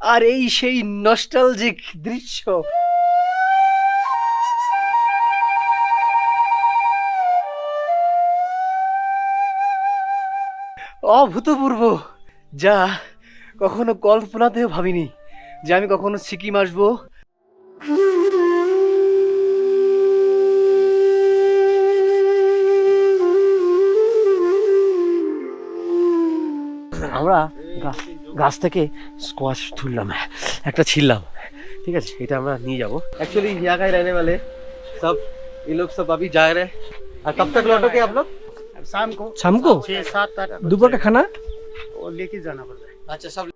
আর এই সেই নস্টালজিক দৃশ্য। অভূতপূর্ব। যা কখনো কল্পনাতেও ভাবিনি যে আমি কখনো সিকিম আসব। আমরা গাছ থেকে স্কোয়াশ তুললাম একটা ছিললাম ঠিক আছে এটা আমরা নিয়ে যাবো एक्चुअली यहाँ का ही रहने वाले सब ये लोग सब अभी जा रहे हैं और कब तक लौटोगे आप लोग शाम को शाम को छह सात आठ बजे दोपहर का खाना वो लेके जाना पड़ता है अच्छा सब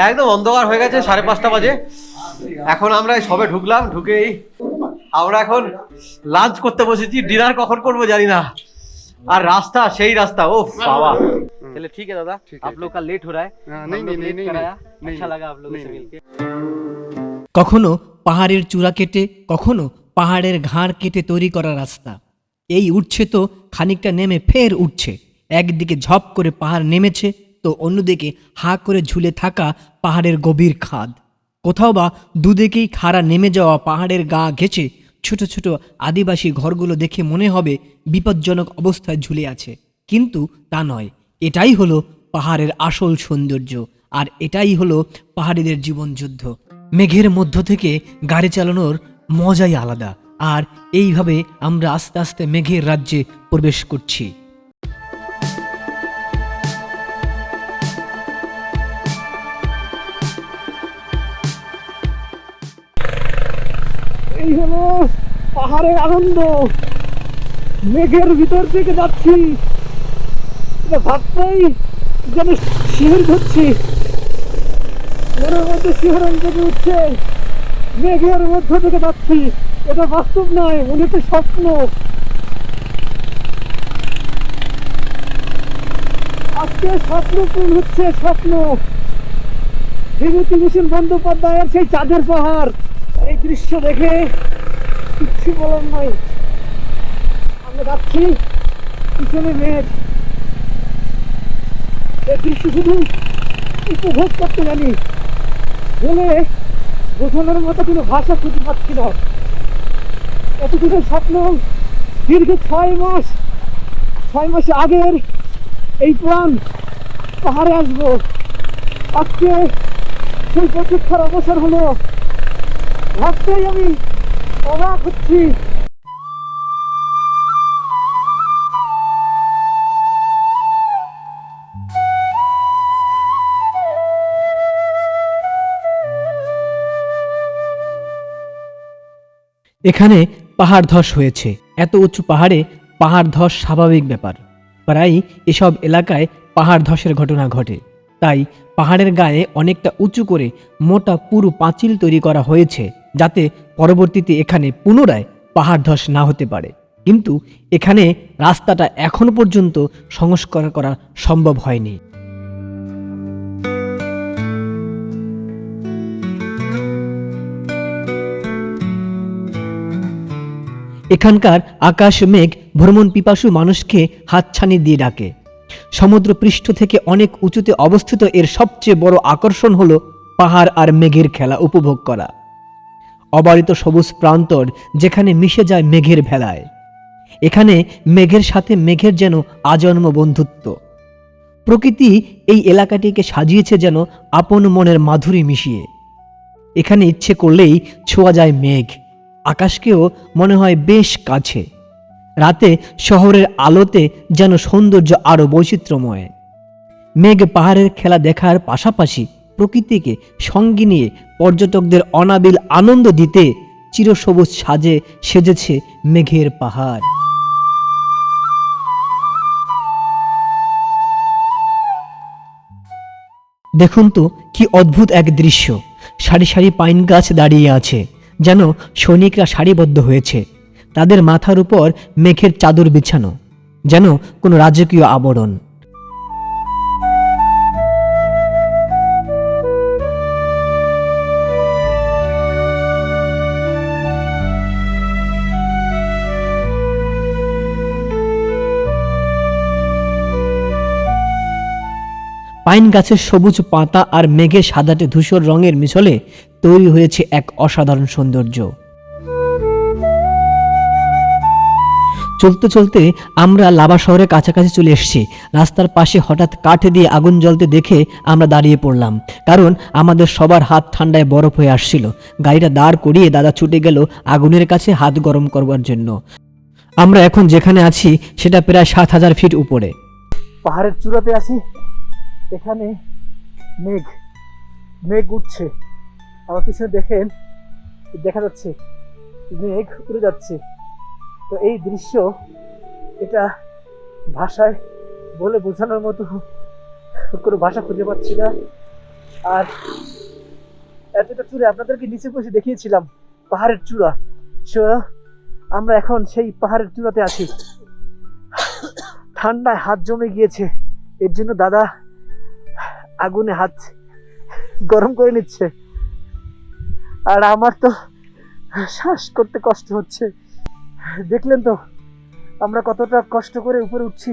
একদম অন্ধকার হয়ে গেছে সাড়ে পাঁচটা বাজে এখন আমরা এই সবে ঢুকলাম ঢুকেই আমরা এখন লাঞ্চ করতে বসেছি ডিনার কখন করবো জানি না আর রাস্তা সেই রাস্তা ও বাবা चलिए ठीक है दादा आप लोग का लेट हो रहा है हाँ, हम नहीं लोग नहीं लेट नहीं कराया नहीं अच्छा लगा आप लोगों से नहीं, मिलके কখনো পাহাড়ের চূড়া কেটে কখনো পাহাড়ের ঘাড় কেটে তৈরি করা রাস্তা এই উঠছে তো খানিকটা নেমে ফের উঠছে একদিকে ঝপ করে পাহাড় নেমেছে তো অন্যদিকে হা করে ঝুলে থাকা পাহাড়ের গভীর খাদ। কোথাও বা দুদিকেই খাড়া নেমে যাওয়া পাহাড়ের গা ঘেঁচে ছোট ছোট আদিবাসী ঘরগুলো দেখে মনে হবে বিপজ্জনক অবস্থায় ঝুলে আছে। কিন্তু তা নয়, এটাই হলো পাহাড়ের আসল সৌন্দর্য, আর এটাই হলো পাহাড়িদের জীবনযুদ্ধ। মেঘের মধ্য থেকে গাড়ি চালানোর মজাই আলাদা, আর এইভাবে আমরা আস্তে আস্তে মেঘের রাজ্যে প্রবেশ করছি। এই হলো পাহাড়ের আনন্দ। মেঘের ভিতর থেকে যাচ্ছি। ভাবতেই যেন শিহর ধরছি মনের মধ্যে শিহরণ থেকে উঠছে। মেঘের মধ্য থেকে যাচ্ছি। এটা বাস্তব নয়, মনে তো স্বপ্ন। আজকে স্বপ্ন পূর্ণ হচ্ছে, স্বপ্ন। বিভূতিভূষণ বন্দ্যোপাধ্যায়ের সেই চাঁদের পাহাড়। এই দৃশ্য দেখে কিচ্ছু বলার নাই। আমরা যাচ্ছি পিছনে মেঘ। এই দৃশ্য শুধু উপভোগ করতে জানি। বলে বোঝানোর মতো কোনো ভাষা খুঁজে পাচ্ছি না। এতটুকু স্বপ্ন, দীর্ঘ ছয় মাস ছয় মাস আগের এই প্রাণ পাহাড়ে আসব। আজকে সেই প্রতীক্ষার অবসর হলো। আমি অবাক হচ্ছি। এখানে পাহাড় ধস হয়েছে। এত উঁচু পাহাড়ে পাহাড় ধস স্বাভাবিক ব্যাপার। প্রায় এসব এলাকায় পাহাড় ধসের ঘটনা ঘটে। তাই পাহাড়ের গায়ে অনেকটা উঁচু করে মোটা পুরু পাঁচিল তৈরি করা হয়েছে। যাতে পরবর্তীতে এখানে পুনরায় পাহাড় ধস না হতে পারে। কিন্তু এখানে রাস্তাটা এখনও পর্যন্ত সংস্কার করা সম্ভব হয়নি। এখানকার আকাশ, মেঘ, ভ্রমণ পিপাসু মানুষকে হাতছানি দিয়ে ডাকে। সমুদ্র পৃষ্ঠ থেকে অনেক উঁচুতে অবস্থিত এর সবচেয়ে বড় আকর্ষণ হলো পাহাড় আর মেঘের খেলা উপভোগ করা। অবারিত সবুজ প্রান্তর যেখানে মিশে যায় মেঘের ভেলায়। এখানে মেঘের সাথে মেঘের যেন আজন্ম বন্ধুত্ব। প্রকৃতি এই এলাকাটিকে সাজিয়েছে যেন আপন মনের মাধুরী মিশিয়ে। এখানে ইচ্ছে করলেই ছোঁয়া যায় মেঘ, আকাশকেও মনে হয় বেশ কাছে। রাতে শহরের আলোতে যেন সৌন্দর্য আরও বৈচিত্র্যময়। মেঘ পাহাড়ের খেলা দেখার পাশাপাশি প্রকৃতিকে সঙ্গে নিয়ে পর্যটকদের অনাবিল আনন্দ দিতে চিরসবুজ সাজে সেজেছে মেঘের পাহাড়। দেখুন তো কি অদ্ভুত এক দৃশ্য। সারি সারি পাইন গাছ দাঁড়িয়ে আছে, যেন সৈনিকরা সারিবদ্ধ হয়েছে। তাদের মাথার উপর মেঘের চাদর বিছানো, যেন কোনো রাজকীয় আবরণ। পাইন গাছের সবুজ পাতা আর মেঘে সাদাটে ধূসর রঙের মিশলে তৈরি হয়েছে এক অসাধারণ সৌন্দর্য। চলতে চলতে আমরা লাভা শহরের কাছাকাছি চলে এসেছি। রাস্তার পাশে হঠাৎ কাঠ দিয়ে আগুন জ্বলতে দেখে আমরা দাঁড়িয়ে পড়লাম। কারণ আমাদের সবার হাত ঠান্ডায় বরফ হয়ে আসছিল। গাড়িটা দাঁড় করিয়ে দাদা ছুটে গেল আগুনের কাছে হাত গরম করবার জন্য। আমরা এখন যেখানে আছি, সেটা প্রায় সাত হাজার ফিট উপরে। পাহাড়ের চূড়াতে আছি। এখানে মেঘ মেঘ উঠছে। আমার পিছনে দেখেন, দেখা যাচ্ছে মেঘ উড়ে যাচ্ছে। তো এই দৃশ্য এটা ভাষায় বলে বোঝানোর মতো কোনো ভাষা খুঁজে পাচ্ছি না। আর এতটা চূড়ে আপনাদেরকে নিচে বসে দেখিয়েছিলাম, পাহাড়ের চূড়া। সো, আমরা এখন সেই পাহাড়ের চূড়াতে আছি। ঠান্ডায় হাত জমে গিয়েছে। এর জন্য দাদা আগুনে হাত গরম করে নিচ্ছে। আর আমার তো শ্বাস করতে কষ্ট হচ্ছে। দেখলেন তো আমরা কতটা কষ্ট করে উপরে উঠছি।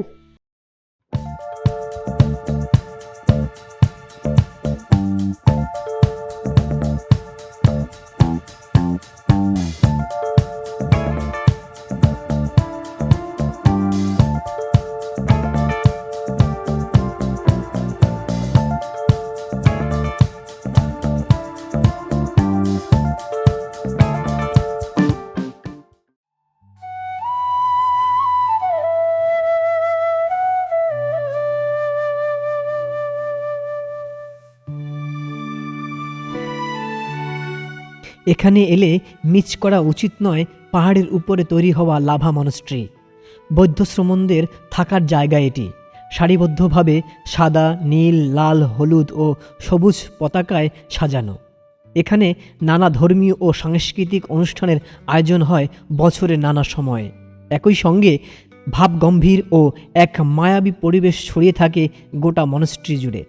এখানে এলে মিচ করা উচিত নয় পাহাড়ের উপরে তৈরি হওয়া লাভা মনস্ট্রি। বৌদ্ধ শ্রমণদের থাকার জায়গা এটি। সারিবদ্ধভাবে সাদা, নীল, লাল, হলুদ ও সবুজ পতাকায় সাজানো। এখানে নানা ধর্মীয় ও সাংস্কৃতিক অনুষ্ঠানের আয়োজন হয় বছরের নানা সময়ে। একই সঙ্গে ভাবগম্ভীর ও এক মায়াবী পরিবেশ ছড়িয়ে থাকে গোটা মনস্ট্রি জুড়ে।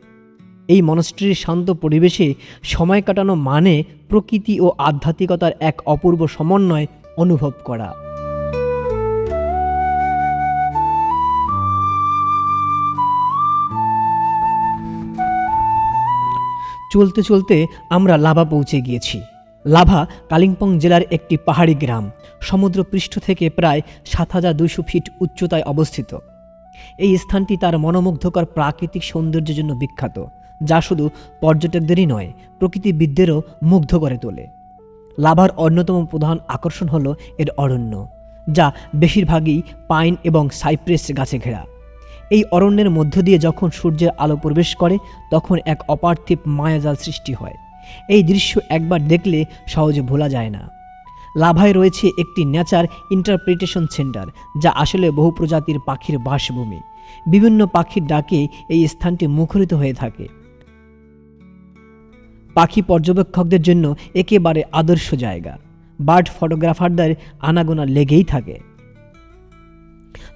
এই মনস্ট্রির শান্ত পরিবেশে সময় কাটানো মানে প্রকৃতি ও আধ্যাত্মিকতার এক অপূর্ব সমন্বয় অনুভব করা। চলতে চলতে আমরা লাভা পৌঁছে গিয়েছি। লাভা কালিম্পং জেলার একটি পাহাড়ি গ্রাম। সমুদ্র পৃষ্ঠ থেকে প্রায় সাত হাজার দুইশো ফিট উচ্চতায় অবস্থিত। এই স্থানটি তার মনোমুগ্ধকর প্রাকৃতিক সৌন্দর্যের জন্য বিখ্যাত। যা শুধু পর্যটকদেরই নয়, প্রকৃতিবিদদেরও মুগ্ধ করে তোলে। লাভার অন্যতম প্রধান আকর্ষণ হলো এর অরণ্য, যা বেশিরভাগই পাইন এবং সাইপ্রেস গাছে ঘেরা। এই অরণ্যের মধ্য দিয়ে যখন সূর্যের আলো প্রবেশ করে, তখন এক অপার্থিব মায়াজাল সৃষ্টি হয়। এই দৃশ্য একবার দেখলে সহজে ভোলা যায় না। লাভায় রয়েছে একটি নেচার ইন্টারপ্রিটেশন সেন্টার, যা আসলে বহু প্রজাতির পাখির বাসভূমি। বিভিন্ন পাখির ডাকে এই স্থানটি মুখরিত হয়ে থাকে। পাখি পর্যবেক্ষকদের জন্য একেবারে আদর্শ জায়গা। বার্ড ফটোগ্রাফারদের আনাগোনা লেগেই থাকে।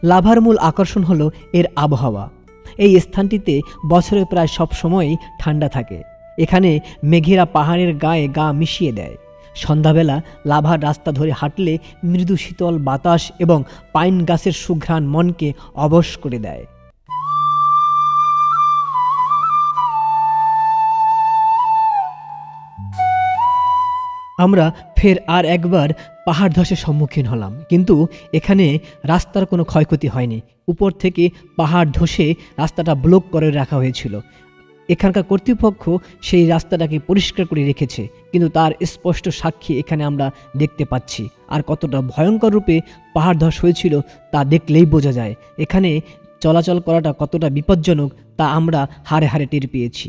লাভার মূল আকর্ষণ হলো এর আবহাওয়া। এই স্থানটিতে বছরে প্রায় সব সময়ই ঠান্ডা থাকে। এখানে মেঘেরা পাহাড়ের গায়ে গা মিশিয়ে দেয়। সন্ধ্যাবেলা লাভার রাস্তা ধরে হাঁটলে মৃদু শীতল বাতাস এবং পাইন গাছের সুঘ্রাণ মনকে অবশ করে দেয়। আমরা ফের আর একবার পাহাড় ধসের সম্মুখীন হলাম। কিন্তু এখানে রাস্তার কোনো ক্ষয়ক্ষতি হয়নি। উপর থেকে পাহাড় ধসে রাস্তাটা ব্লক করে রাখা হয়েছিল। এখানকার কর্তৃপক্ষ সেই রাস্তাটাকে পরিষ্কার করে রেখেছে। কিন্তু তার স্পষ্ট সাক্ষী এখানে আমরা দেখতে পাচ্ছি। আর কতটা ভয়ঙ্কর রূপে পাহাড় ধস হয়েছিল তা দেখলেই বোঝা যায়। এখানে চলাচল করাটা কতটা বিপজ্জনক তা আমরা হারে হারে টের পেয়েছি।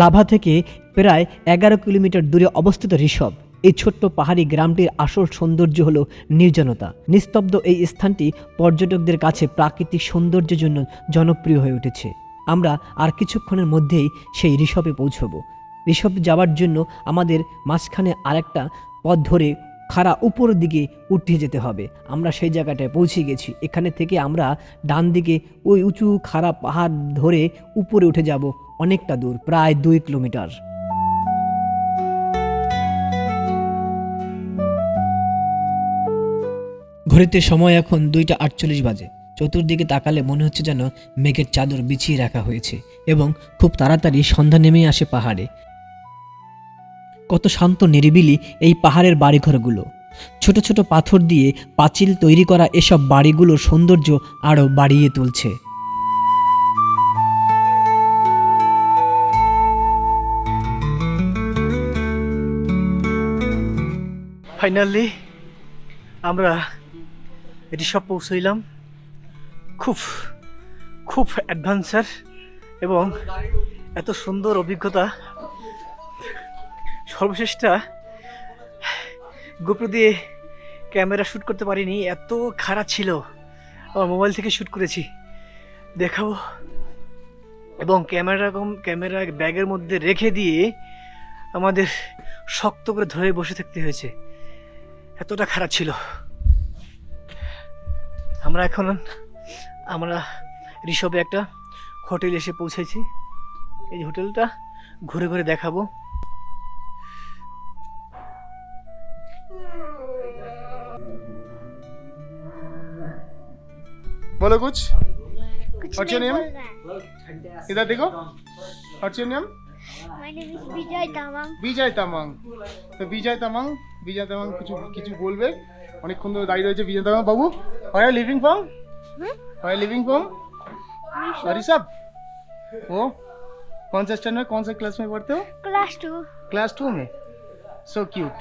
লাভা থেকে প্রায় এগারো কিলোমিটার দূরে অবস্থিত ঋষভ। এই ছোট্ট পাহাড়ি গ্রামটির আসল সৌন্দর্য হলো নির্জনতা। নিস্তব্ধ এই স্থানটি পর্যটকদের কাছে প্রাকৃতিক সৌন্দর্যের জন্য জনপ্রিয় হয়ে উঠেছে। আমরা আর কিছুক্ষণের মধ্যেই সেই ঋষভে পৌঁছবো। ঋষভ যাওয়ার জন্য আমাদের মাঝখানে আরেকটা পথ ধরে খাড়া উপরের দিকে উঠে যেতে হবে। আমরা সেই জায়গাটায় পৌঁছে গেছি। এখানে থেকে আমরা ডান দিকে ওই উঁচু খাড়া পাহাড় ধরে উপরে উঠে যাব। অনেকটা দূর, প্রায় দুই কিলোমিটার। ঘড়িতে সময় এখন দুইটা আটচল্লিশ বাজে। চতুর্দিকে তাকালে মনে হচ্ছে যেন মেঘের চাদর বিছিয়ে রাখা হয়েছে এবং খুব তাড়াতাড়ি সন্ধ্যা নেমে আসে পাহাড়ে। কত শান্ত নিরিবিলি এই পাহাড়ের বাড়িঘরগুলো। ছোট ছোট পাথর দিয়ে পাঁচিল তৈরি করা এসব বাড়িগুলোর সৌন্দর্য আরও বাড়িয়ে তুলছে। ফাইনালি আমরা ঋষভ পৌঁছইলাম। খুব খুব অ্যাডভেঞ্চার এবং এত সুন্দর অভিজ্ঞতা। সর্বশেষটা গোপ্রো দিয়ে ক্যামেরা শ্যুট করতে পারিনি, এত খারাপ ছিল। আমার মোবাইল থেকে শ্যুট করেছি। দেখাবো। এবং ক্যামেরা ক্যামেরা ব্যাগের মধ্যে রেখে দিয়ে আমাদের শক্ত করে ধরে বসে থাকতে হয়েছে। এতটা খারাপ ছিল আমরা এখন আমরা ঋষভে একটা হোটেল এসে পৌঁছেছি এই হোটেলটা ঘুরে ঘুরে দেখাবো बोलो कुछ कुछ What's नहीं your name? बोलना है इधर देखो what's your name My name is Vijay Tamang. বিজয় তামাং তো বিজয় তামাং বিজয় তামাং কিছু কিছু বলবে অনেকক্ষণ ধরে দাঁড়িয়ে রয়েছে বিজয় তামাং বাবু হয় লিভিং ফ্রম Hmm? হয় लिविंग फ्रॉम ऋषभ वो कौन सा स्टैंडर्ड कौन सा क्लास में पढ़ते हो Class two. क्लास टू में सो क्यूट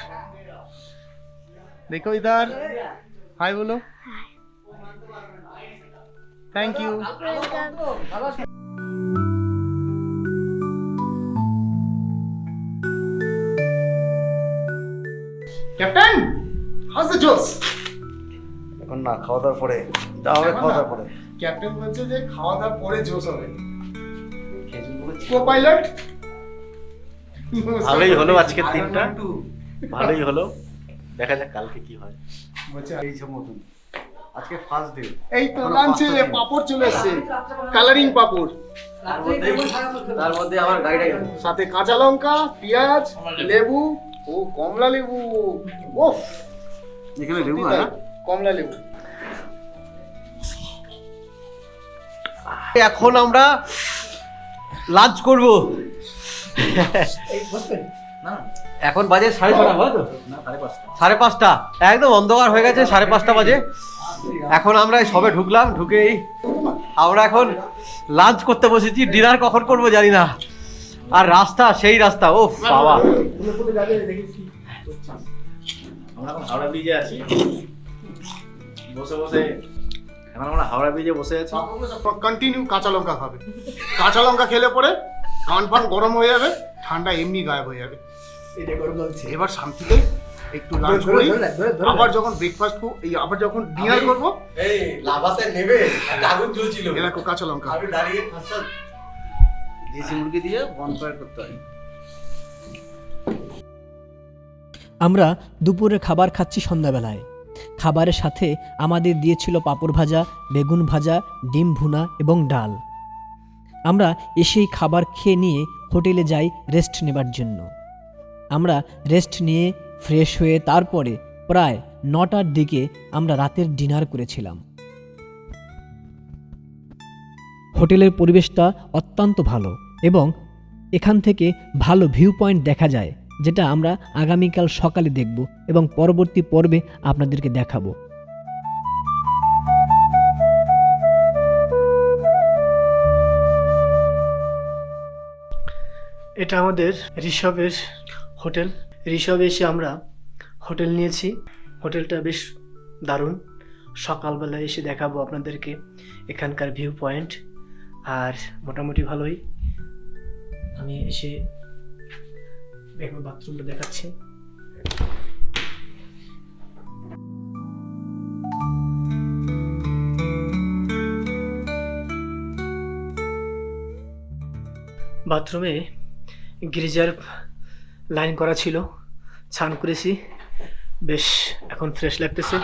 देखो इधर हाय बोलो thank you Welcome. Captain house the জোস এখন না খাওয়া দাওয়ার পরে যা হবে খাওয়া দাওয়ার পরে। ক্যাপ্টেন বলছে যে খাওয়া দাওয়ার পরে জোশ হবে। কো পাইলট ভালোই হলো আজকের দিনটা। ভালোই হলো। দেখা যাক কালকে কি হয়। বলছে এই যে মতন আজকে ফার্স্ট ডে এই তো লাঞ্চে পাপড় চলে এসেছে। কালারিং পাপড়। তার মধ্যে আমার গাড়িটা সাথে কাঁচা লঙ্কা পেঁয়াজ লেবু। ও কমলা লেবু। ওফ এখানে লেবু সত্যি কমলা লেবু। এখন আমরা লাঞ্চ করব। এখন বাজে সাড়ে ছটা হয় তো? সাড়ে পাঁচটা। একদম অন্ধকার হয়ে গেছে সাড়ে পাঁচটা বাজে। এখন আমরা সবে ঢুকলাম ঢুকেই আমরা এখন লাঞ্চ করতে বসেছি। ডিনার কখন করব জানি না। আর রাস্তা সেই রাস্তা ও বাবা। আমরা এখন হাওড়া ব্রিজে আছি। বসে বসে এখন আমরা হাওড়া ব্রিজে বসে আছি। কন্টিনিউ কাঁচা লঙ্কা খাবে। কাঁচা লঙ্কা খেলে পরে কান ফান গরম হয়ে যাবে ঠান্ডা এমনি গায়েব হয়ে যাবে। এবার শান্তিতে একটু লাঞ্চ করি। আবার যখন ব্রেকফাস্ট এই আবার যখন ডিনার করব এই লাভাতে নেবে আগুন জ্বলছিল। এ কাঁচা লঙ্কা। আমি দাঁড়িয়ে দেশি মুরগি দিয়ে বনফায়ার করতে হয়। আমরা দুপুরে খাবার খাচ্ছি সন্ধ্যাবেলায়। খাবারের সাথে আমাদের দিয়েছিল পাঁপড় ভাজা, বেগুন ভাজা, ডিম ভুনা এবং ডাল। আমরা এসেই খাবার খেয়ে নিয়ে হোটেলে যাই রেস্ট নেবার জন্য। আমরা রেস্ট নিয়ে ফ্রেশ হয়ে তারপরে প্রায় নটার দিকে আমরা রাতের ডিনার করেছিলাম। হোটেলের পরিবেশটা অত্যন্ত ভালো। এবং এখান থেকে ভালো ভিউ পয়েন্ট দেখা যায়, যেটা আমরা আগামীকাল সকালে দেখব এবং পরবর্তী পর্বে আপনাদেরকে দেখাবো। এটা আমাদের ঋষভের হোটেল। ঋষভে এসে আমরা হোটেল নিয়েছি। হোটেলটা বেশ দারুণ। সকালবেলা এসে দেখাবো আপনাদেরকে এখানকার ভিউ পয়েন্ট আর মোটামুটি ভালোই। আমি এসে একবার বাথরুমটা দেখাচ্ছি। বাথরুমে গিরিজার লাইন করা ছিল। স্নান করেছি। বেশ, এখন ফ্রেশ লাগতেছে।